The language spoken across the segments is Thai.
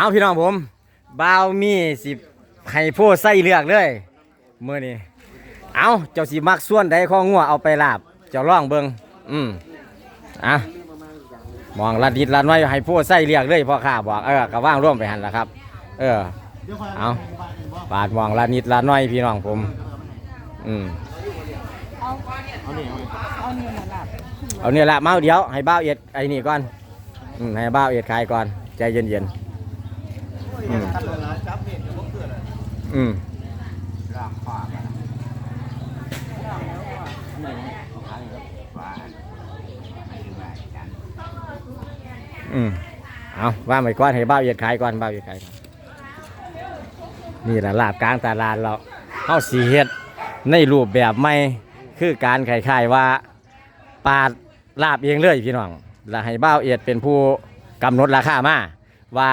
เอาพี่น้องผมบ่าวมีสิให้ผู้ใส่เลือกเลยมื้อนี้เอาเจ้าสิมักส่วนใดข้องงัวเอาไปลาบ เจ้าลองเบิงอืมอะมองละดิดละน้อยให้ผู้ใส่เลือกเลยพ่อข้าบอกเออก็ว่างร่วมไปหันละครับ เออเอาบาดมองละนิดละน้อยพี่น้องผม อืมเอาเนี่ยละเมาเดี๋ยวให้บ้าวเอ็ดไอ้นี่ก่อนอืมให้บ้าวเอ็ดขายก่อนใจเย็นๆ อืมอืมอืมเอาว่าไปก่อนให้บ้าวเอ็ดขายก่อนบ้าวเอ็ดขายก่อนนี่แหละลาบกลางตลาดเราเฮาสีเฮ็ดในรูปแบบใหม่คือการขายๆว่าปาดลาบเองเลยพี่น้องแล้วให้บ้าวเอียดเป็นผู้กำหนดราคามาว่า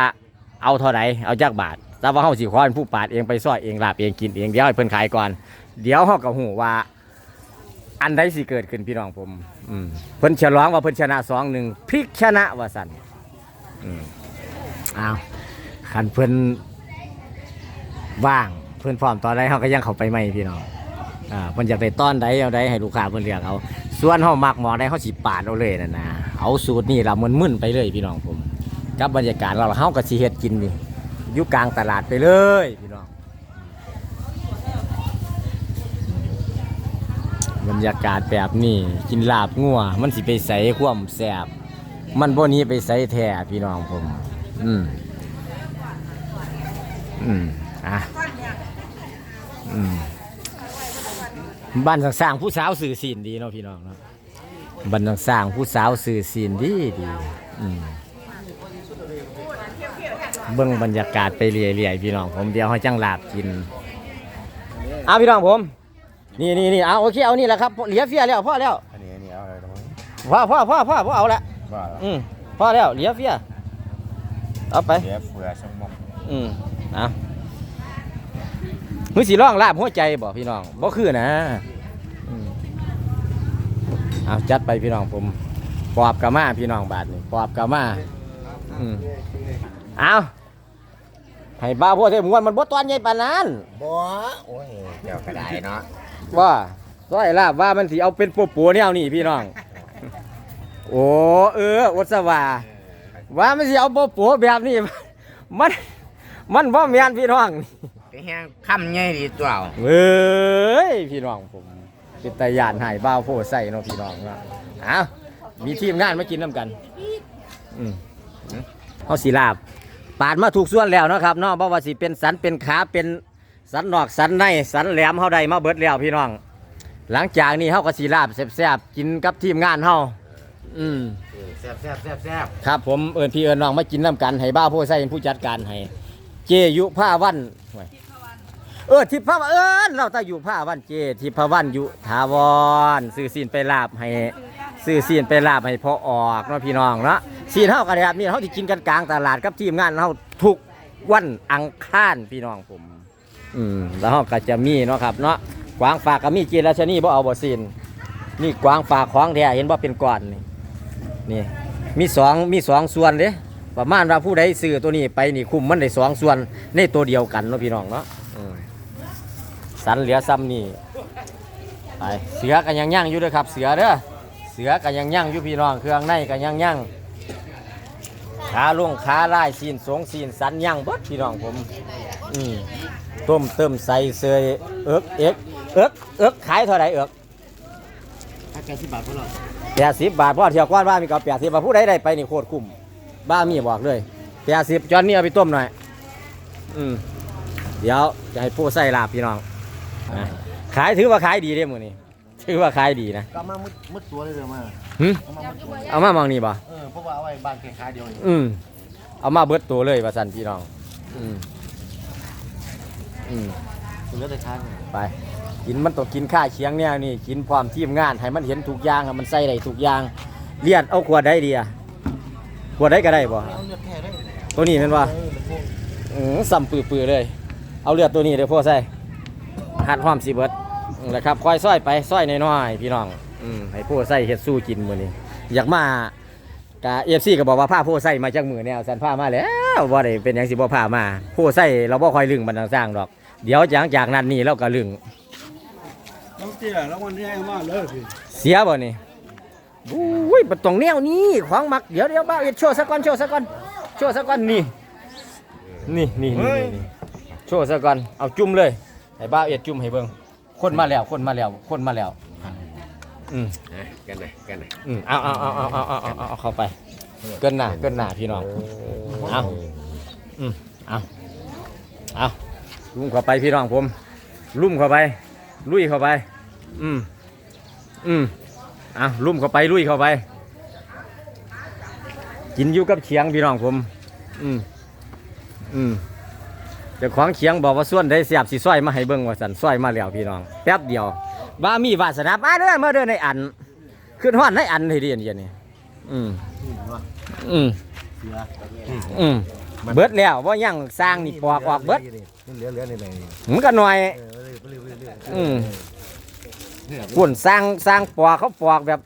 เอาเท่าไหร่เอาจักบาทแต่ว่าเฮาสิขอเป็นผู้ปาดเองไปซอยเองลาบเองกินเองเดี๋ยวให้เพิ่นขายก่อน เดี๋ยวเฮาก็ฮู้ว่า อันใดสิเกิดขึ้นพี่น้องผมอืมเพิ่นฉลองว่าเพิ่นชนะสองหนึ่งพลิกชนะว่าสั่นอืมอ้าวคันเพิ่นว่างเพิ่นพร้อมตอนใดเฮาก็ยังเข้าไปใหม่พี่น้องอ่าเพิ่นอยากได้ต้อนใดเอาใดให้ลูกค้าเพิ่นเลือกเอาส่วนเฮามักหมอใดเฮาสิปาดเอาเลยนั่นนะเอาสูตรนี่ล่ะมึนๆไปเลยพี่น้องผม กับบรรยากาศเราเฮาก็สิเฮ็ดกินนี่อยู่กลางตลาดไปเลยพี่น้องบรรยากาศแบบนี้กินลาบงัวมันสิไปใส่ควมแซ่บมันบ่หนี้ไปใส่แท้พี่น้องผม อืมอืมอะอืมบ้านสร้างผู้สาวสื่อศีลดีเนาะพี่น้องเนาะบ้านสร้างผู้สาวสื่อศีลดีดีอืม เบิ่งบรรยากาศไปเรื่อยๆพี่น้องผมเดี๋ยวให้จังลาบกินเอาพี่น้องผม นี่นี่นี่เอาโอเคเอานี่แหละครับเหลียเฟียแล้วพ่อแล้วอันนี้อันนี้เอาอะไรนะมั้งพ่อพ่อพ่อพ่อพ่อเอาละบ้าแล้วอืมพ่อแล้วเหลียเฟียเอาไปเสียเฟือสมองอืมเอามือสีร่องลาบหัวใจบ่พี่น้องบ่คือนะอืมเอาจัดไปพี่น้องผมปอบกะมาพี่น้องบาทนี่ปอบกะมาอืม เอาให้บ้าพวกเทพมวนมันบ่ตอนใหญ่ปานนั้นบัวโอ้ยเจ้ากระไดเนาะว่าซอยลาบว่ามันสิเอาเป็นปัวปัวๆแนวนี่พี่น้อง โอ้เอออดสว่าว่ามันสิเอาปัวปัวๆแบบนี้มันมันบ่แม่นพี่น้องไอ้แห้งคำใหญ่ดีตัวเอาเว้ยพี่น้องผมเป็นตายานหายบ้าวโพใส่เนาะพี่น้องเนาะเอามีทีมงานมากินน้ำกันอืมเขาสีลาบ ปาดมาถูกส่วนแล้วเนาะครับเนาะบ่ว่าสิเป็นสันเป็นขาเป็นสันนอกสันในสันแหลมเฮาได้มาเบิดแล้วพี่น้อง หลังจากนี้เฮาก็สีลาบแซ่บๆกินกับทีมงานเฮาอืมแซ่บแซ่บแซ่บแซ่บครับผมเอิญพี่เอิญน้องมากินน้ำกันให้บ้าวโพใส่เป็นผู้จัดการให้เจยุผ้าวันห่วยเออทิพพวันเอิญเราตาอยู่ผ้าวันเจทิพวันอยู่ทาวรซื้อซีนไปลาบให้ซื้อซีนไปลาบให้พอออกเนาะพี่น้องเนาะ ซีนเท่ากันแบบนี้เขาที่กินกันกลางตลาดกับทีมงานเราทุกวันอังคารพี่น้องผม อืมแล้วเราก็จะมีเนาะครับเนาะกวางฝากกับมีเจราชนีบ่เอาบ่ซีนนี่กวางฝากของแท้เห็นว่าเป็นก้อนนี่นี่ มีสองมีสองส่วนเด้ประมาณว่าผู้ใดซื้อตัวนี้ไปนี่คุมมันได้สองส่วนในตัวเดียวกันเนาะพี่น้องเนาะสันเหลือซ้ำนี่ไปเสือกันยังย่างอยู่เด้อครับ เสือเด้อเสือกันยังย่างอยู่พี่น้องเครื่องในกันยังย่าง ขาลงขาลายซีนสงซีนสันย่างเบดพี่น้องผมอืมต้มเติมใส่เสยเอิกเอ็กเอิกเอิกขายเท่าไหร่เอิกถ้าแกสิบบาทพวกเราแปดสิบบาทพ่อเที่ยวก้อนบ้ามีกับแปดสิบบาทผู้ใดได้ไปนี่โคตรคุ้มบ้ามีบอกเลยแปดสิบจอนนี่เอาไปต้มหน่อยอืมเดี๋ยวจะให้ผู้ใส่ลาบพี่น้องนะขายถือว่าขายดีเด้มือนี่ ถือว่าขายดีนะก็มามุดมุดตัวเลยเดี๋ยวมาหึเอามามุดตัวเอามามองนี่บ่เออเพราะว่าเอาไว้บ้านแค่ขาเดียวนี่อืมเอามาเบิดตัวเลยว่าสันพี่น้องอืมอืมเหลือแต่ขาเนี่ยไป กินมันต้องกินข้าเคียงเนี่ยนี่กินพร้อมทีมงานให้มันเห็นทุกอย่างให้มันใส่ได้ทุกอย่างเลียดเอาขวดได้ดีอะขวดได้ก็ได้บ่เอาเลือดแท้ได้ตัวนี้เป็นว่าเออพวก อืมสัมปือๆเลย เอาเลือดตัวนี้เดี๋ยวพ่อใส่หัดหอมสีเบิดนั่น แหละครับคอยซ้อยไปซ้อยน้อยๆพี่น้องอืมให้พ่อใส่เฮ็ดสู้กินมื้อนี้ อยากมากะเอฟซีก็บอกว่าผ้าพ่อใส่มาจากมือแนวสันผ้ามาแล้ววบ่ได้เป็นหยังสิบ่พามาผู้ใส่เราบ่ค่อยลึงบันทางสร้างดอก เดี๋ยวจากจากนั้นนี่เราก็ลึงน้องเตี้ยแล้ววันนี้ให้มาเลยพี่เสียบ่นี่อุ้ยบ่ต้องแนวนี้ของมักเดี๋ยวเดี๋ยวบ้าเอ็ดโชว์ซะก่อนโชว์ซะก่อนโชว์ซะก่อนนี่นี่นี่นี่นี่นี่โชว์ซะก่อนเอาจุ่มเลยให้บ้าเอ็ดจุ่มให้เบิ่ง คนมาแล้วคนมาแล้วคนมาแล้วอืมกันไหนกันไหนอืมเอาเอาเอาเอาเอาเอาเอาเอาเข้าไป เกินหน้าเกินหน้าพี่น้อง เอาอืมเอาเอาลุ่มเข้าไปพี่น้องผม ลุ่มเข้าไป ลุยเข้าไป อืมอืมเอาลุ่มเข้าไปลุยเข้าไป กินอยู่กับเขียงพี่น้องผม อืมอืม เจ้าของเขียงบอกว่าส่วนได้เสียบสีสร้อยมาให้เบิ่งว่าสันสร้อยมาแล้วพี่น้องแป๊บเดียวว่ามีวาสนามาเด้อมาเด้อในอันขึ้นห้อนในอันทีเดียวนี่อืมอืมเสืออืมเบิดแล้วว่ายังสร้างนี่ปอกออกเบิดมันเหลือเหลือนี่ไหนมันก็หน่อยเออเรื่อยเรื่อยเรื่อยอืมปุ่นสร้างสร้างปอกเขาปอกแบบ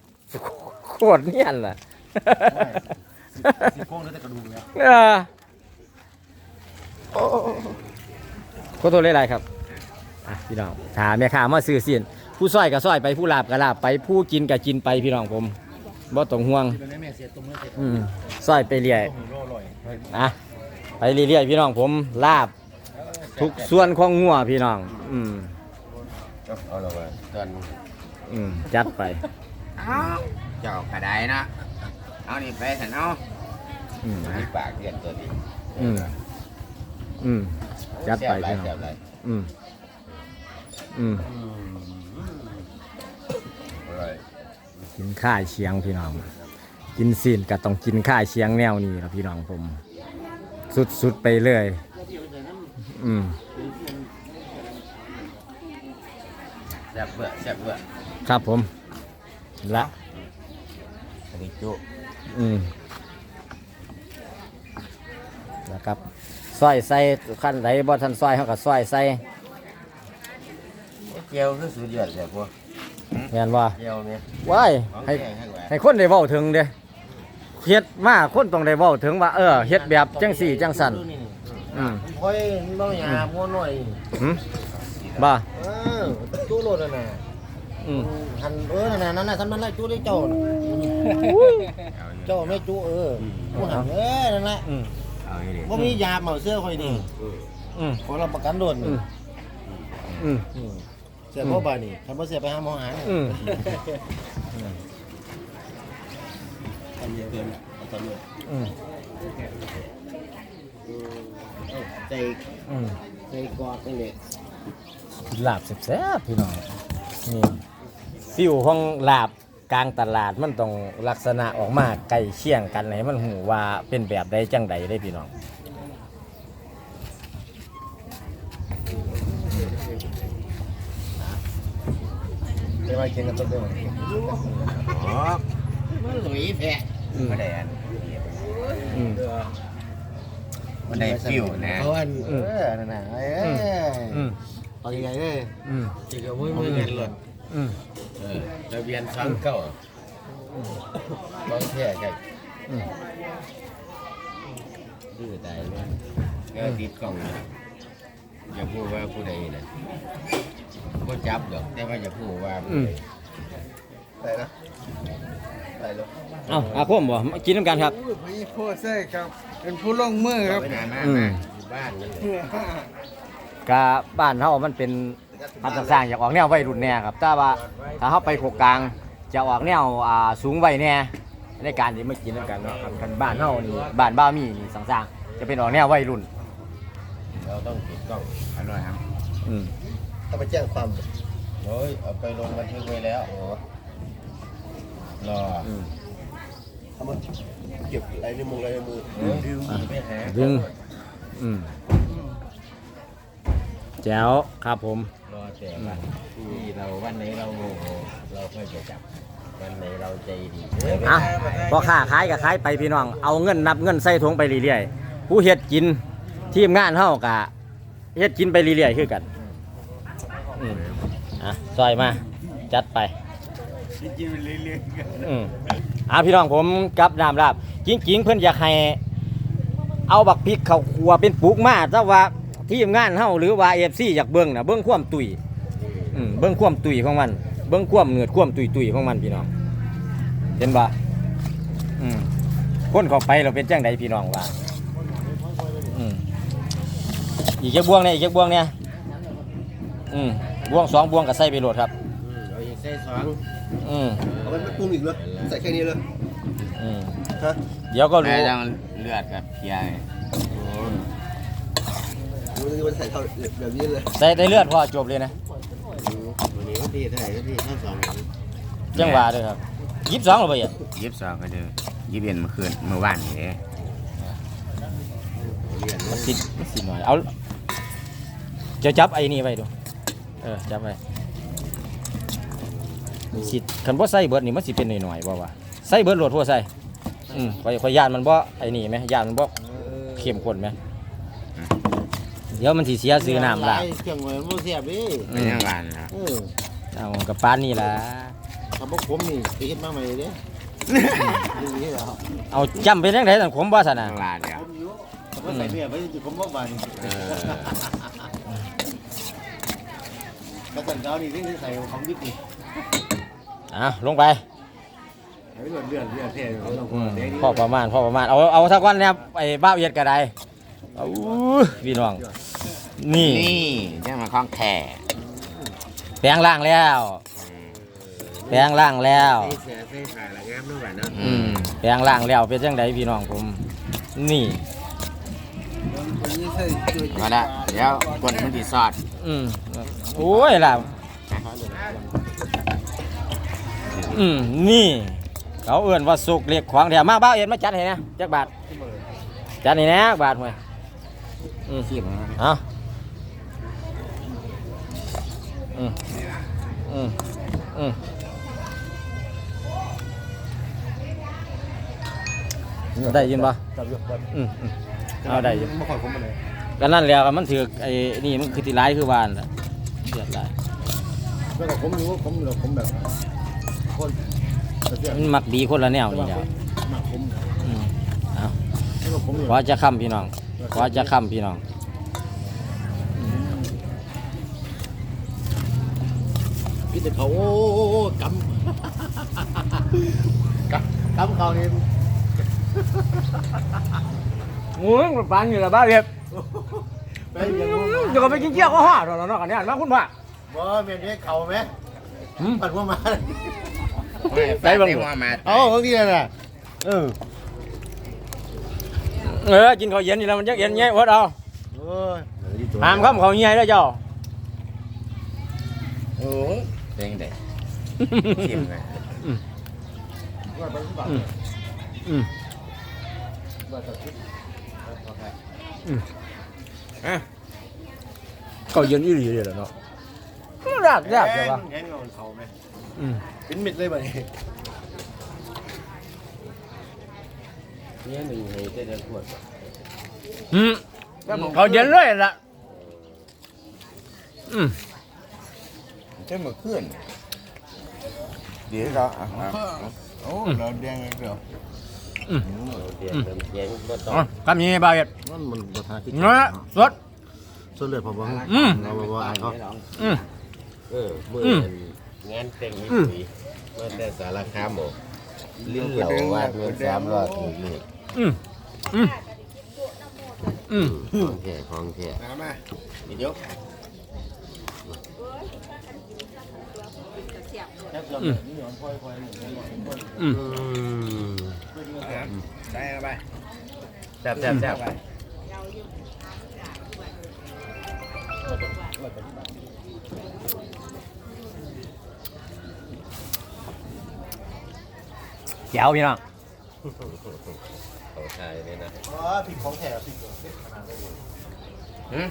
โคตรเนียนล่ะซี่โครงเหลือแต่กระดูกแล้วเออ โอ้ขอโทษหลายๆครับอะพี่น้องถามแม่ค้ามาซื้อสินผู้ซอยก็ซอยไปผู้ลาบก็ลาบไปผู้กินก็กินไปพี่น้องผมบ่ต้องห่วงสร้อืมซอยไปเรื่อยรงนี้อร่อยอะไปเรื่อยๆพี่น้องผมลาบ ทุกส่วนของงัวพี่น้อง อืมเอาละว่าตอนอืมจัดไปเจ้ากระไดนะเอานี่ไปสันเอาอืมที่ปากเรียนตัวนี้ อืม อืมจัดไปแซ่พี่บน้หอลายงอืมอืมอร่อยกินข้าวเชียงพี่น้อง กินซีนก็ต้องกินข้าวเชียงแนวนี้ครับพี่น้องผม สุดๆไปเลย อืมแซ่บเบื่อแซ่บเบื่อครับผมละอันนี้จุอืมนะครับ ซอยใส่ขั้นไหนบ่ทันซอยเขาก็ซอยใส่เจียวคือสุดยอดเลยพวกเห็นว่าเจียวเนี่ยว้ายของให้แกงให้แหวนให้คนได้เว้าถึงเด้เฮ็ดมาคนต้องได้เว้าถึงว่าเออเฮ็ดแบบจังสี่จังสันอืมค่อยบ้าหยามัวหน่อยหึบ่าเออจู้โลดน่ะนะอืมหันเออนั่นน่ะนั่นน่ะทำนั่นแหละจู้ได้เจ้าน่ะเจ้าไม่จู้เออผู้หันเออนั่นแหละอืม เอาอย่างนี้ว่ามียาเหมาเสื้อค่อยดีอืมขอรับประกันโดนอืมอืมอืมเสียพ่อบานี่ทำบ่เสียไปหาหมอหาอืมอันนี้เกินเอาตำรวจอืมใจอืมใจกอดนี่แหละลาบแซ่บๆพี่น้องนี่ฟิวของลาบ กลางตลาดมันต้องลักษณะออกมาใกล้เคียงกันให้มันหูว่าเป็นแบบใดจังใดได้พี่น้องไปมากินกันต้นเดียวอ๋อมันหลุยแพะอืมไม่ได้อันอืมไม่ได้ฟิวนะเขาอันอืเอมอนั่นน่ะเอออืมเอาใหญ่ๆเลยอืมจิกเอามือมือเงินหล่นอืมเออ ทะเบียนซ้ำเก้าบางแท้ใช่อืมดื้อตายเลยก็ติดกล้องนะอย่าพูดว่าผู้ใดนะก็จับดอกแต่ว่าอย่าพูดว่าผู้ใดไปนะไปเลยเอาอาคมบ่มากินน้ำกันครับพี่โพเซ่ครับ เป็นผู้ลงมือครับไปหามาอืมมาอยู่บ้านนั่นแหละกะบ้านเฮามันเป็น พันธุ์สร้างอยากออกแนววัยรุ่นแน่ครับแต่ว่าถ้าเฮาไปโคกกลางจะออกแนวอ่าสูงวัยแน่ในการที่มากินน้ำกันเนาะครับคันบ้านเฮานี่บ้านบ้ามีนี่สังสร้างจะเป็นออกแนววัยรุ่นเราต้องติดกล้องอันน้อยครับอืมเอาไปแจ้งความโอ้ยเอาไปลงบันทึกไว้แล้วรออืมเอามาเก็บอะไรในมืออะไรในมือเออดึงไปหาดึงอืมแจ๋วครับผมรอ แต่วันที่เราวันไหนเราโมโหเราค่อยไปจับวันไหนเราใจดีอะพอค้าขายก็ขายไปพี่น้อง เอาเงินนับเงินใส่ถุงไปเรื่อยๆผู้เฮ็ดกินทีมงานเฮากะเฮ็ดกินไปเรื่อยๆคือกันอืมอะซอยมา จัดไปกินไปเรื่อยๆอืมอะพี่น้องผมกับน้ำลาบจริงๆเพิ่นอยากให้เอาบักพริกเขาครัวเป็นปุกมาถ้าว่า ทีมงานเฮาหรือว่า FC อยากเบิ่งน่ะเบิ่งความตุยอืมเบิ่งความตุยของมัน เบิ่งความเหนือดความตุยตุยๆของมันพี่น้อง เห็นบ่อืมคนเข้าไปเราเป็นจังไดพี่น้องว่าอืมอีกจักบวงเนี่ยอีกจักบวงเนี่ยอืมบวงสองบวงก็ใส่ไปโหลดครับเอาอีกใส่สองอืมเอาไปปรุงอีกเลยใส่แค่นี้เลยอืมฮะเดี๋ยวก็แต่รู้ต้องเลือดกับเพีย ดูนี่มันใส่เท่าแบบนี้เลยใส่ได้เลือดพอจบเลยนะ วันนี้วันที่เท่าไหร่วันที่เท่าสองจังหวะเด้อครับยี่สิบสองหรือเปล่าอะยี่สิบสองก็เดือยี่สิบเอ็ดเมื่อคืนเมื่อวานนี่เด้มันสิมันสิหน่อยเอาจะจับไอ้นี่ไว้ดูเออจับไว้มันสิคันบ่ใส่เบิดนี่มันสิเป็นหน่อยๆบ่วะใส่เบิดโหลดทั่วใส่อืมข่อยข่อยย่านมันบ่ไอ้นี่ไหมย่านมันบ่เข้มข้นไหม เดี๋ยวมันสิเสียซื้อน้ำละเครื่องมันบ่เสียบดิไม่ยังวานนะเออเอากับปานนี่ล่ะถ้าบ่ผมนี่ไปเฮ็ดมาใหม่เด้นี่เหรอเอาจำเป็นจังได๋สั่นขมบ่ซั่นน่ะยังวานแล้วผมอยู่แต่ว่าใส่เนี่ยไว้จะผมบ่บานเออกระสันเจ้านี่ที่ใส่ของดิบนี่อะลงไปให้เลือดเลือดเลือดแท้เขาต้องอืมเด้นี่พอประมาณพอประมาณเอาเอาทักวันนะครับไอ้บ้าวเอียดก็ได้เอาพี่น้อง นี่นี่จะมาคล้องแข่แปลงร่างแล้วแปลงร่างแล้วใส่เสื้อใส่ผ้าละงามด้วยกันเนาะอืมแปลงร่างแล้วเป็นจังไดพี่น้องผม นี่มาละเดี๋ยวกดมันที่ซอดอืมโอ้ยล่ะอืมนี่ เขาเอื่นว่าสุกเรียกขวางแถวมาบ้าวเอียดมาจัดให้นะจักบาทจัดให้นะบาทห่วยอืมขี้มันเอา อืมอืมอืมได้ยินปะจับอยู่บ่อืมอืมเอาได้ยินบ่ค่อยผมมาเลยก็นั่นแหละครับมันถือไอ้นี่มันคือที่ร้ายคือวานล่ะเดือดร้ายแล้วก็ผมอยู่ผมอยู่ผมแบบคนเสียมันมักดีคนละแนวนี่แหละมาผมอืมเอา แล้วก็ผมอยู่ขอจะค้ำพี่น้อง ขอจะค้ำพี่น้อง แต่เขาโอ้กำกำกำเขานี่โอ้ยมันปานอยู่ละบ้าเรียบไปยังบ่เดี๋ยวก็ไปกินเจียวก็ห่อตอนนั้นกันเนี่ยมาคุณว่าบ่แม่นเด้เขาไหมปัดว่ามาได้บ้างว่ามาเอ้าบางทีน่ะเออเออกินข้าวเย็นนี่แล้วมันจะเย็นไงวะเอาโอ้ยห้ามข้ามข้าวเย็นแล้วเจ้าโอ้ เป็นไงขี้มันว่าไปสิบบาทอืมอืมว่าจะคิดข้าวเย็นอีหลีเลยเนาะรากยากใช่ปะแห้งเอาเขาไหมอืมเป็นมิดเลยบ่นี่เนี่ยหนึ่งให้ได้เดือนขวดอืมข้าวเย็นเลยล่ะอืมใช่เมื่อคืนเดี๋ยวเราอะโอ้เราเดียงเดียวเดียงเดียงก็ต้องอ๋อคำนี้บ้าเห็ดมันมันบ่ทาคิดเนื้อสด ส่วนเลือดผมบ่อืม เราบ่อายเขาอืม เออมืออืมงานแต่งนี่อืมคุยมาแต่สารคามหมกลิ้นเหล่าว่าเดือนสามรอบถูกนี่อืมอืมอืม ของแท้ของแท้ มาเดี๋ยว อืมอืมได้ครับไปแซ่บแซ่บแซ่บไปแจ๋วพี่น้องเขาทายเลยนะอ๋อผิดของแท้ผิดขนาดนี้หืม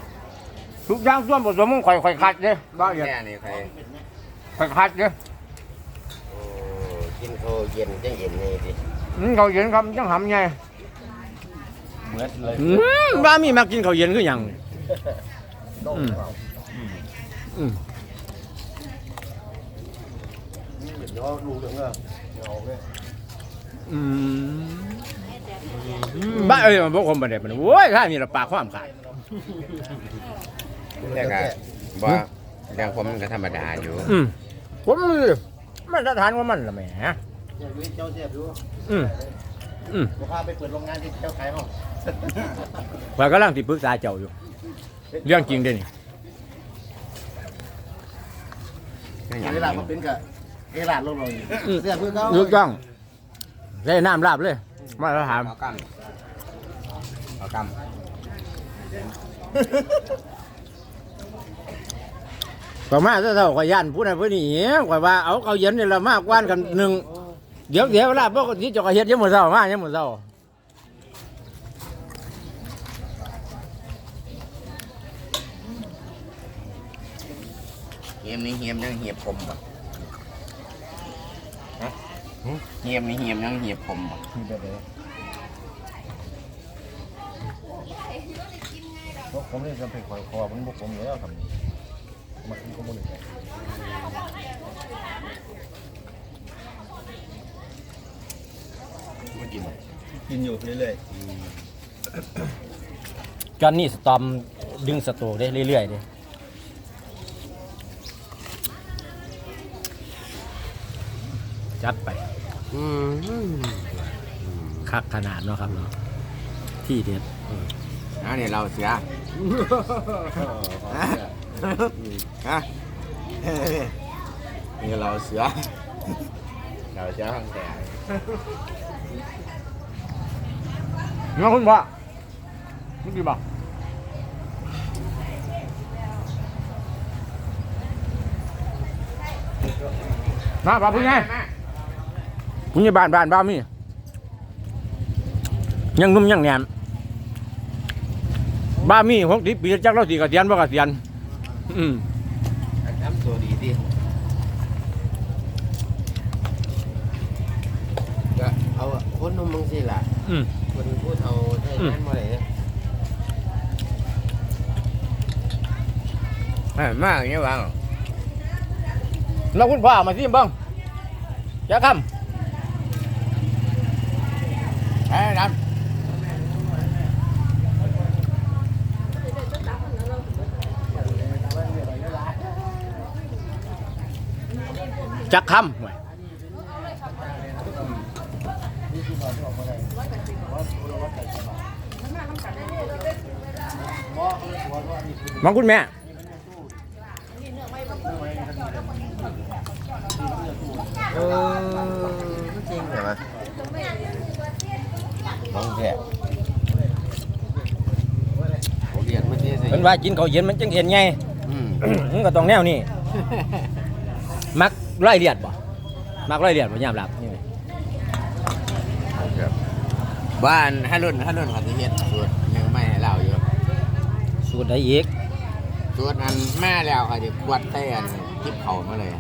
ทุกอย่างส่วนผสมของข่อยข่อยคัดเด้บ้าเห็ดแค่นี้ใครข่อยคัดเด้โอ้ กินข้าวเย็นจังเย็นนี่ดิอืมข้าวเย็นครับจังหำไงเหมือนเลยอืมบ้ามีมากินข้าวเย็นคือหยัง ต้องอืมอืมเดี๋ยวดูเรื่องเออเดี๋ยวเอาไปอืมบ้าเอ้ยมันบ่คมบ่ได้มันโว้ยถ้ามีละปากความขาดแต่ก็บ่เรื่องผมมันก็ธรรมดาอยู่ อืมผม มันสถานของมันละแหมเจ้าเสียบดูอืมอืมผมพาไปเปิดโรงงานที่เจ้าขายห้องข้อยกำลังสิปรึกษาเจ้าอยู่ เรื่องจริงเด้นี่เวลามาเป็นกับเอลาดลงลงเสียบเพื่อเขาถูกต้องใส่น้ำราบเลย มาตรฐานเอากำเอากำ ก็มาเท่าๆข่อยย่านผู้นั้นผู้นี้ข่อยว่าเอาเขาเย็นนี่ละมากกว่านกันหนึ่งเดี๋ยวเดี๋ยวเวลาปกติเจะก็เฮ็ดยามมื้อเช้ามายามมื้อเช้าเฮียมนี่เฮียมยังเหียบผมบ่ฮะเฮียมนี่เฮียมยังเหียบผมบ่ผมเล่นกันไปคอยคอมันบุกผมอยู่แล้วครับ มันก็บุกเลยไม่กินกินอยู่เรื่อยจอนนี่สตอมดึงสโตรกได้เรื่อยๆเด้จัดไปอืมคักขนาดเนาะครับเนาะที่เด็ดอันนี้เราเสือ ฮะนี่เราเสือเราเสือข้างแต่น้องคุณพ่อคุณดีบ่ะมาป่าพุ่งไงพุ่งยี่บ้านบ้านบ้ามียังนุ่มยังแหนมบ้ามีหกสิบปีจักเราสีกระเทียนบ่กระเทียน อืมทำตัวดีดิก็เอาคนนุ่มมึงสิล่ะอืมคนพูดเอาใช่งานมาเลยมากอย่างนี้บ้างเราคุณพ่อเอามาซิมเบ้างจะคเอ้ยรับำ จะคำห่วยมองคุณแม่เออจริงเหรอต้องแค่ผมเรียนไม่ได้สิเป็นว่ากินข้าวเย็นมันจังเห็นไงอืมมันก็ต้องแนวนี้ มักร้อยเลียดบ่มักร้อยเลียดบ่ยามหลับนี่ไงบ้านฮัลโหลฮัลโหลเขาจะเฮ็ดสูตรยังไม่ให้เราอยู่สูตรใดอีกสูตรนั้นแม่แล้วเขาจะกวดเต้นทิปเขามาเลย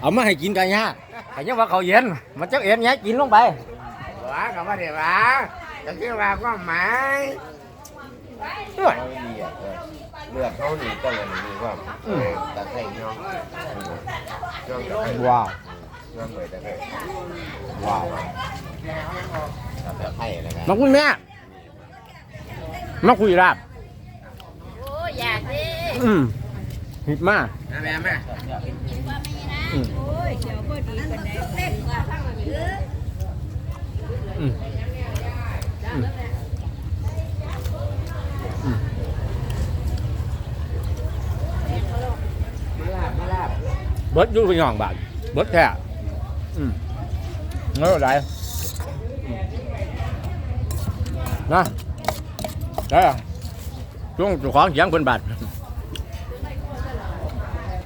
เอามาให้กินกันยากแต่ยังว่าข้าวเย็น มันจังเอ็นไงกินลงไปว้าก็ว่าเดี๋ยวว่าจะคิดว่าก็หมายเอ้ย เลือดเขาหนีก็เลยมีว่าตะไคร้ย่องย่องตะไคร้ว้าวย่องเลยตะไคร้ว้าวตะไคร้อะไรกันมาคุณแม่มาคุยราบโอ้อยากดิอืมหิบมากแม่แม่อืม โอ้ยเขียวก็ดีกันได้เต้นว่าทั้งวันนี้ อืมอืมอืม มาลาบมาลาบ เบิดอยู่เป็นหย่องบาทเบิดแท้อืมเงี้ยไรนะได้อะช่วงเจ้าของเสียงคนบาท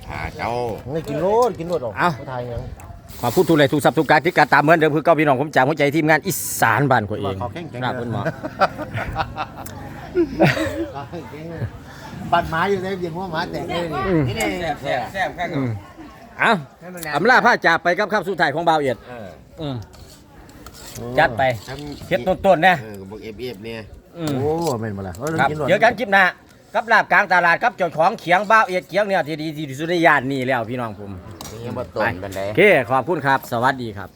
อ่าเจ้านี่กินโลดกินโลดออกเอ้าไทยยังขอพูดทุกเลยทุกสับทุกการที่การตามเหมือนเดิมคือเก้าพี่น้องผมจากหัวใจทีมงานอีสานบ้านกว่าเองขอแข็งแข็งหน้าคุณหมอปัดหมาอยู่ในเบียงหัวหมาแตกเลยนี่อืมนี่แซ่บแซ่บแซ่บแค่อืม เอ้าอำลาผ้าจากไปครับครับสุดท้ายของบ่าวเอียดเอออืมจัดไปทำเฮ็ดต้นๆนะเออบอกเอฟเอฟเนี่ยอืมโอ้แม่นบ่ล่ะครับเจอกันคลิปหน้ากับลาบกลางตลาดครับเจ้าของเขียงบ้าวเอียดเขียงเนี่ยที่ดีที่สุดในย่านนี้แล้วพี่น้องผมยังบ่ต้นบันไดโอเคขอบคุณครับ สวัสดีครับ